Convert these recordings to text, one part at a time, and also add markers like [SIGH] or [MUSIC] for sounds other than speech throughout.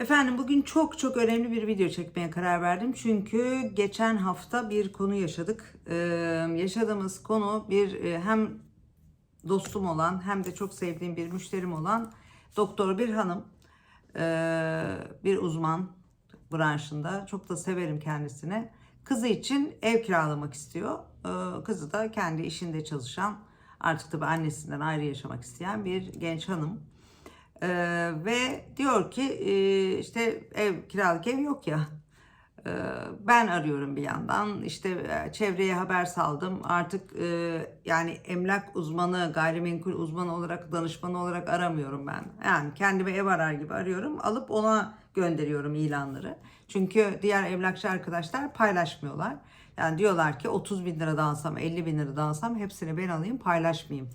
Efendim bugün çok çok önemli bir video çekmeye karar verdim. Çünkü geçen hafta bir konu yaşadık. Ee, yaşadığımız konu bir e, hem dostum olan hem de çok sevdiğim bir müşterim olan doktor bir hanım. Ee, bir uzman branşında. Çok da severim kendisini. Kızı için ev kiralamak istiyor. Ee, kızı da kendi işinde çalışan artık tabii annesinden ayrı yaşamak isteyen bir genç hanım. Ee, ve diyor ki e, işte ev kiralık ev yok ya. Ee, ben arıyorum bir yandan. İşte e, çevreye haber saldım. Artık e, yani emlak uzmanı gayrimenkul uzmanı olarak danışmanı olarak aramıyorum ben. Yani kendime ev arar gibi arıyorum. Alıp ona gönderiyorum ilanları. Çünkü diğer emlakçı arkadaşlar paylaşmıyorlar. Yani diyorlar ki 30 bin lira alsam 50 bin lira alsam hepsini ben alayım paylaşmayayım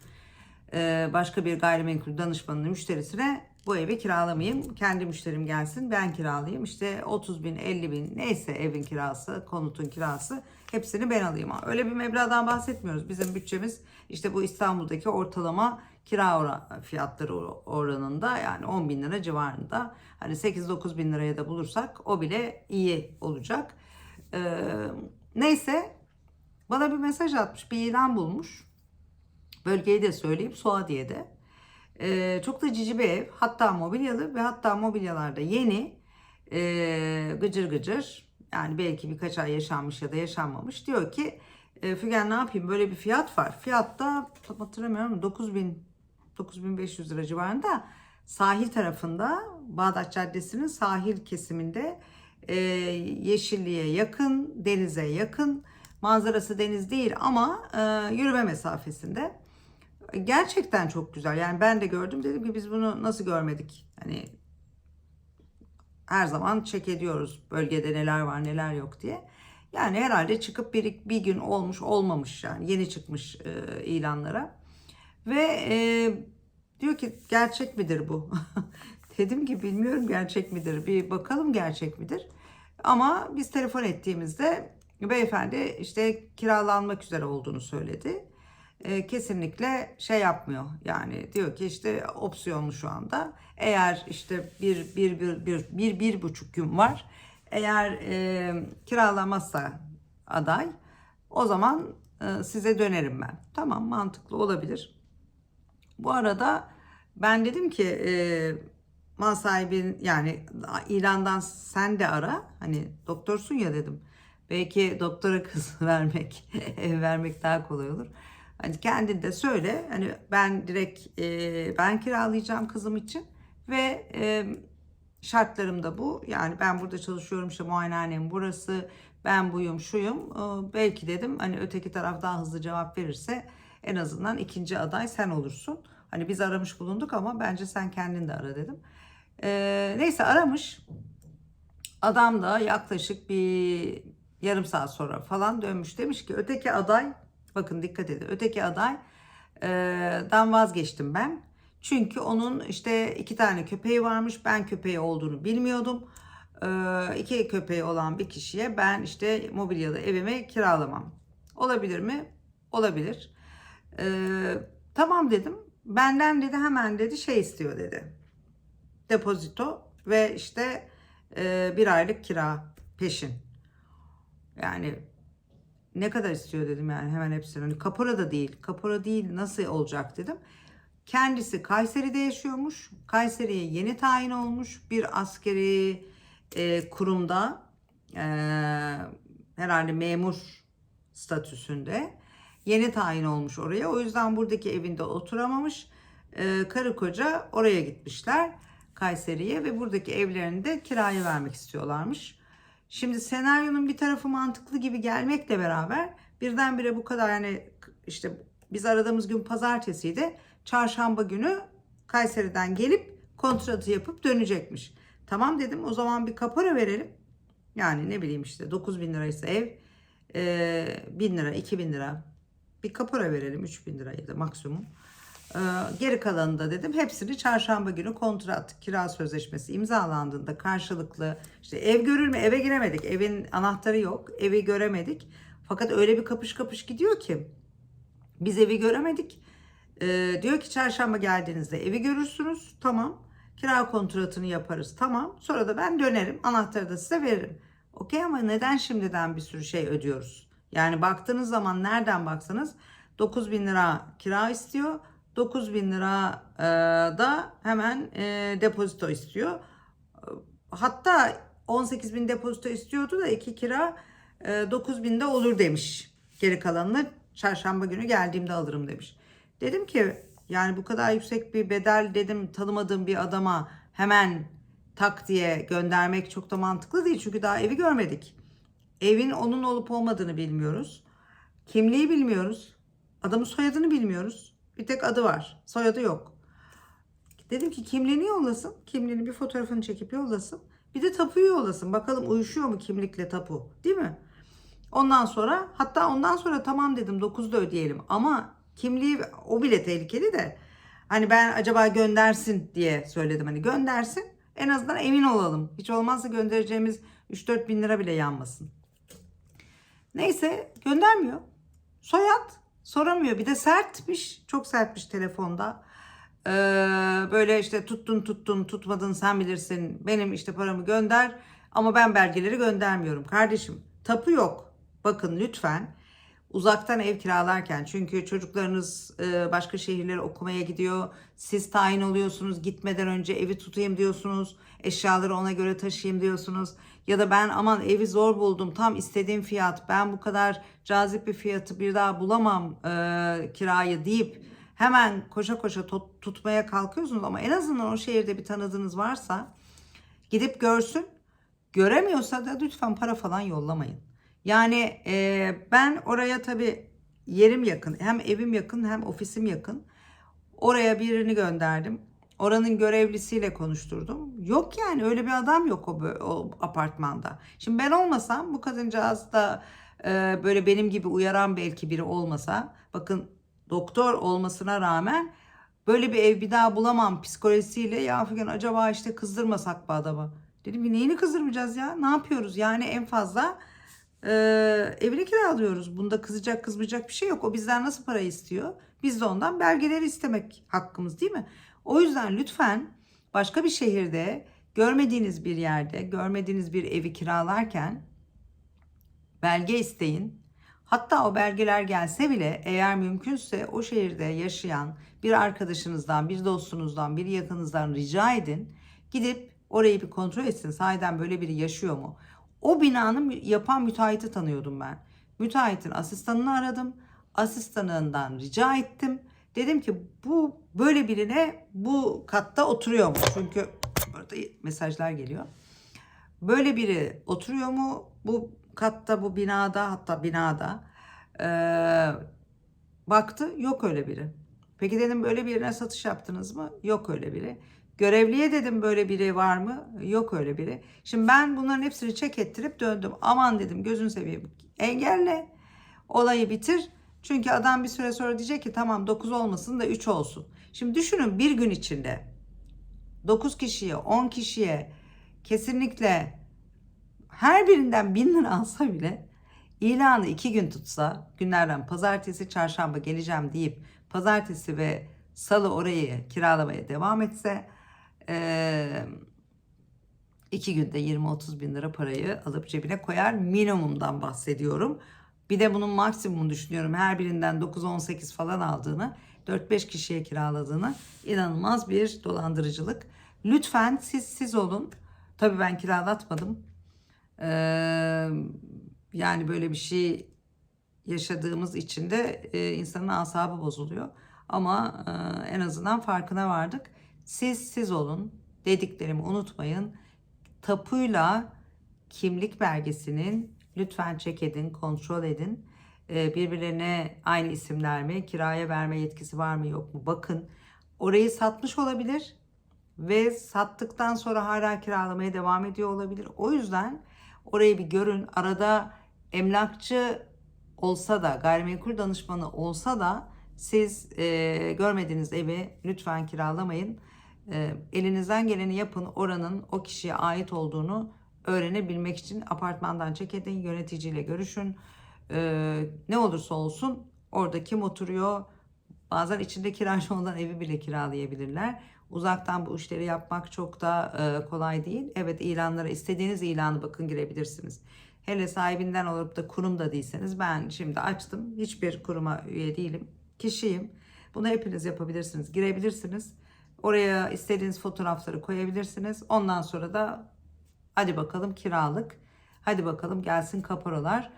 başka bir gayrimenkul danışmanının müşterisine bu evi kiralamayayım. Kendi müşterim gelsin ben kiralayayım. İşte 30 bin 50 bin neyse evin kirası konutun kirası hepsini ben alayım. Öyle bir meblağdan bahsetmiyoruz. Bizim bütçemiz işte bu İstanbul'daki ortalama kira ora- fiyatları oranında yani 10 bin lira civarında. Hani 8-9 bin liraya da bulursak o bile iyi olacak. Ee, neyse bana bir mesaj atmış bir ilan bulmuş. Bölgeyi de söyleyeyim Suadiye'de. Ee, çok da cici bir ev. Hatta mobilyalı ve hatta mobilyalarda yeni ee, gıcır gıcır. Yani belki birkaç ay yaşanmış ya da yaşanmamış. Diyor ki e, Fügen ne yapayım böyle bir fiyat var. Fiyat da tam hatırlamıyorum 9000 9500 lira civarında sahil tarafında Bağdat Caddesi'nin sahil kesiminde e, yeşilliğe yakın, denize yakın. Manzarası deniz değil ama e, yürüme mesafesinde. Gerçekten çok güzel. Yani ben de gördüm. Dedim ki biz bunu nasıl görmedik? Hani her zaman çek ediyoruz bölgede neler var neler yok diye. Yani herhalde çıkıp bir, bir gün olmuş olmamış yani yeni çıkmış e, ilanlara. Ve e, diyor ki gerçek midir bu? [LAUGHS] Dedim ki bilmiyorum gerçek midir. Bir bakalım gerçek midir. Ama biz telefon ettiğimizde beyefendi işte kiralanmak üzere olduğunu söyledi. E, kesinlikle şey yapmıyor. Yani diyor ki işte opsiyonlu şu anda. Eğer işte bir bir bir bir bir, bir buçuk gün var. Eğer e, kiralamazsa aday o zaman e, size dönerim ben. Tamam mantıklı olabilir. Bu arada ben dedim ki e, mal sahibin yani ilandan sen de ara. Hani doktorsun ya dedim. Belki doktora kız [LAUGHS] vermek, vermek daha kolay olur. Hani kendin de söyle. Hani ben direkt e, ben kiralayacağım kızım için ve e, şartlarım da bu. Yani ben burada çalışıyorum işte muayenehanem burası. Ben buyum şuyum. E, belki dedim hani öteki taraf daha hızlı cevap verirse en azından ikinci aday sen olursun. Hani biz aramış bulunduk ama bence sen kendin de ara dedim. E, neyse aramış. Adam da yaklaşık bir yarım saat sonra falan dönmüş. Demiş ki öteki aday bakın dikkat edin öteki aday e, dan vazgeçtim ben. Çünkü onun işte iki tane köpeği varmış. Ben köpeği olduğunu bilmiyordum. İki köpeği olan bir kişiye ben işte mobilyalı evimi kiralamam. Olabilir mi? Olabilir. Tamam dedim. Benden dedi hemen dedi şey istiyor dedi. Depozito ve işte bir aylık kira peşin. Yani ne kadar istiyor dedim yani hemen hepsini. Hani kapora da değil. Kapora değil nasıl olacak dedim. Kendisi Kayseri'de yaşıyormuş. Kayseri'ye yeni tayin olmuş. Bir askeri e, kurumda e, herhalde memur statüsünde yeni tayin olmuş oraya. O yüzden buradaki evinde oturamamış. E, karı koca oraya gitmişler Kayseri'ye ve buradaki evlerini de kiraya vermek istiyorlarmış. Şimdi senaryonun bir tarafı mantıklı gibi gelmekle beraber birdenbire bu kadar yani işte biz aradığımız gün pazartesiydi. Çarşamba günü Kayseri'den gelip kontratı yapıp dönecekmiş. Tamam dedim o zaman bir kapora verelim. Yani ne bileyim işte 9 bin liraysa ev e, 1000 lira 2000 lira bir kapora verelim 3000 lira ya da maksimum. E, geri kalanını da dedim hepsini çarşamba günü kontrat kira sözleşmesi imzalandığında karşılıklı işte ev görülme eve giremedik evin anahtarı yok evi göremedik fakat öyle bir kapış kapış gidiyor ki biz evi göremedik. E, diyor ki çarşamba geldiğinizde evi görürsünüz tamam Kira kontratını yaparız. Tamam. Sonra da ben dönerim. Anahtarı da size veririm. Okey ama neden şimdiden bir sürü şey ödüyoruz? Yani baktığınız zaman nereden baksanız 9 bin lira kira istiyor. 9 bin lira e, da hemen e, depozito istiyor. Hatta 18 bin depozito istiyordu da iki kira e, 9 binde olur demiş. Geri kalanını çarşamba günü geldiğimde alırım demiş. Dedim ki yani bu kadar yüksek bir bedel dedim tanımadığım bir adama hemen tak diye göndermek çok da mantıklı değil. Çünkü daha evi görmedik. Evin onun olup olmadığını bilmiyoruz. Kimliği bilmiyoruz. Adamın soyadını bilmiyoruz. Bir tek adı var. Soyadı yok. Dedim ki kimliğini yollasın. Kimliğini bir fotoğrafını çekip yollasın. Bir de tapuyu yollasın. Bakalım uyuşuyor mu kimlikle tapu. Değil mi? Ondan sonra hatta ondan sonra tamam dedim 9'da ödeyelim. Ama kimliği o bile tehlikeli de. Hani ben acaba göndersin diye söyledim. Hani göndersin. En azından emin olalım. Hiç olmazsa göndereceğimiz 3-4 bin lira bile yanmasın. Neyse göndermiyor. Soyad soramıyor. Bir de sertmiş. Çok sertmiş telefonda. Ee, böyle işte tuttun tuttun tutmadın sen bilirsin. Benim işte paramı gönder. Ama ben belgeleri göndermiyorum. Kardeşim tapu yok. Bakın lütfen uzaktan ev kiralarken çünkü çocuklarınız e, başka şehirlere okumaya gidiyor. Siz tayin oluyorsunuz gitmeden önce evi tutayım diyorsunuz. Eşyaları ona göre taşıyayım diyorsunuz. Ya da ben aman evi zor buldum tam istediğim fiyat ben bu kadar cazip bir fiyatı bir daha bulamam e, kirayı deyip hemen koşa koşa tut- tutmaya kalkıyorsunuz. Ama en azından o şehirde bir tanıdığınız varsa gidip görsün. Göremiyorsa da lütfen para falan yollamayın. Yani e, ben oraya tabii yerim yakın. Hem evim yakın hem ofisim yakın. Oraya birini gönderdim. Oranın görevlisiyle konuşturdum. Yok yani öyle bir adam yok o, o apartmanda. Şimdi ben olmasam bu kadıncağız da e, böyle benim gibi uyaran belki biri olmasa bakın doktor olmasına rağmen böyle bir ev bir daha bulamam psikolojisiyle ya Figen acaba işte kızdırmasak mı adamı? Dedim neyini kızdırmayacağız ya ne yapıyoruz yani en fazla e, evini kiralıyoruz. Bunda kızacak kızmayacak bir şey yok. O bizden nasıl para istiyor? Biz de ondan belgeleri istemek hakkımız değil mi? O yüzden lütfen başka bir şehirde görmediğiniz bir yerde görmediğiniz bir evi kiralarken belge isteyin. Hatta o belgeler gelse bile eğer mümkünse o şehirde yaşayan bir arkadaşınızdan, bir dostunuzdan, bir yakınınızdan rica edin. Gidip orayı bir kontrol etsin. Sahiden böyle biri yaşıyor mu? O binanın yapan müteahhiti tanıyordum ben. Müteahhitin asistanını aradım. Asistanından rica ettim. Dedim ki bu böyle birine bu katta oturuyor mu? Çünkü burada mesajlar geliyor. Böyle biri oturuyor mu bu katta bu binada hatta binada Ee, baktı yok öyle biri. Peki dedim böyle birine satış yaptınız mı? Yok öyle biri. Görevliye dedim böyle biri var mı? Yok öyle biri. Şimdi ben bunların hepsini çek ettirip döndüm. Aman dedim gözün seveyim engelle olayı bitir. Çünkü adam bir süre sonra diyecek ki tamam 9 olmasın da 3 olsun. Şimdi düşünün bir gün içinde 9 kişiye 10 kişiye kesinlikle her birinden 1000 lira alsa bile ilanı 2 gün tutsa günlerden pazartesi çarşamba geleceğim deyip pazartesi ve salı orayı kiralamaya devam etse eee iki günde 20-30 bin lira parayı alıp cebine koyar minimumdan bahsediyorum. Bir de bunun maksimumunu düşünüyorum. Her birinden 9-18 falan aldığını, 4-5 kişiye kiraladığını inanılmaz bir dolandırıcılık. Lütfen siz siz olun. Tabii ben kiralatmadım. Ee, yani böyle bir şey yaşadığımız için de e, insanın asabı bozuluyor. Ama e, en azından farkına vardık. Siz siz olun. Dediklerimi unutmayın. Tapuyla kimlik belgesinin lütfen çek edin, kontrol edin. Ee, birbirlerine aynı isimler mi, kiraya verme yetkisi var mı yok mu bakın. Orayı satmış olabilir ve sattıktan sonra hala kiralamaya devam ediyor olabilir. O yüzden orayı bir görün. Arada emlakçı olsa da, gayrimenkul danışmanı olsa da siz e, görmediğiniz evi lütfen kiralamayın. E, elinizden geleni yapın. Oranın o kişiye ait olduğunu öğrenebilmek için apartmandan çek edin, yöneticiyle görüşün. E, ne olursa olsun orada kim oturuyor, bazen içinde kiracı olan evi bile kiralayabilirler. Uzaktan bu işleri yapmak çok da e, kolay değil. Evet ilanlara istediğiniz ilanı bakın girebilirsiniz. Hele sahibinden olup da kurumda değilseniz ben şimdi açtım. Hiçbir kuruma üye değilim. Kişiyim. Bunu hepiniz yapabilirsiniz. Girebilirsiniz. Oraya istediğiniz fotoğrafları koyabilirsiniz. Ondan sonra da hadi bakalım kiralık. Hadi bakalım gelsin kaparolar.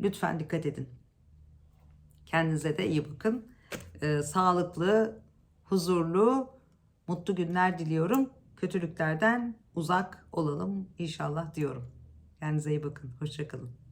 Lütfen dikkat edin. Kendinize de iyi bakın. Ee, sağlıklı, huzurlu, mutlu günler diliyorum. Kötülüklerden uzak olalım inşallah diyorum. Kendinize iyi bakın. Hoşçakalın.